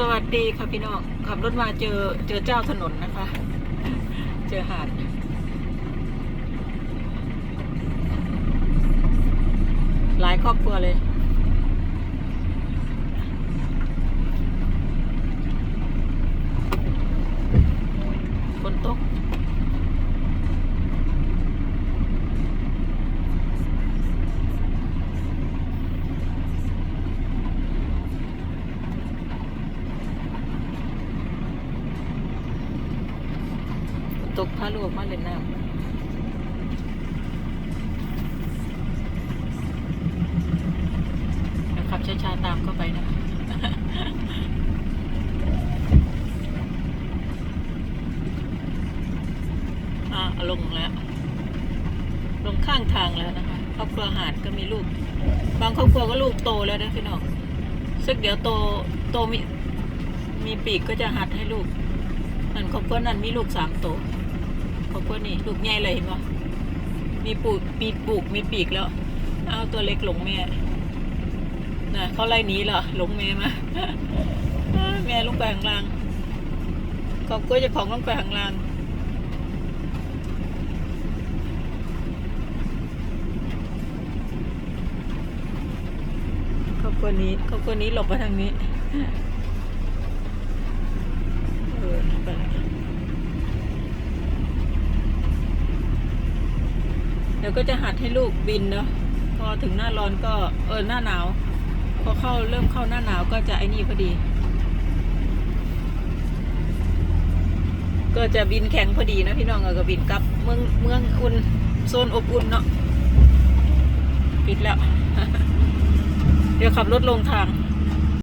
สวัสดีค่ะพี่น้องขับรถมาเจอเจอเจ้าถนนนะคะ เจอหาดหลายครอบครัวเลย ฝนตก ตกพาลูกมาเล่นน้ำขับช้าๆตามเข้าไปนะอะลงแล้ว ลงข้างทางแล้วนะคะ ครอบครัวหาดก็มีลูก บางครอบครัวก็ลูกโตแล้วนะพี่น้องซึ่งเดี๋ยวโตโตมีมีปีกก็จะหัดให้ลูกนั่นครอบครัวนั้นมีลูกสามโต ครอบครัวนี้ลูกใหญ่เลยเห็นปะมีปูกมีปูกมีปีกแล้ว เอาตัวเล็กหลงแม่น่ะเขาไล่หนีเหรอหลงแม่มาแม่ลงไปข้างล่างครอบครัวเจะของลงไปข้างล่างครอบครัวนี้ครอบครัวนี้หลบมาทางนี้เออไปละเดี๋ยวก็จะหัดให้ลูกบินเนาะพอถึงหน้าร้อนก็เออหน้าหนาว พอเข้าเริ่มเข้าหน้าหนาวก็จะไอ้นี่พอดี ก็จะบินแข็งพอดีนะพี่น้องเออก็บินกลับเมืองเมืองอุ่นโซนอบอุ่นเนาะปิดแล้ว เดี๋ยวขับรถลงทาง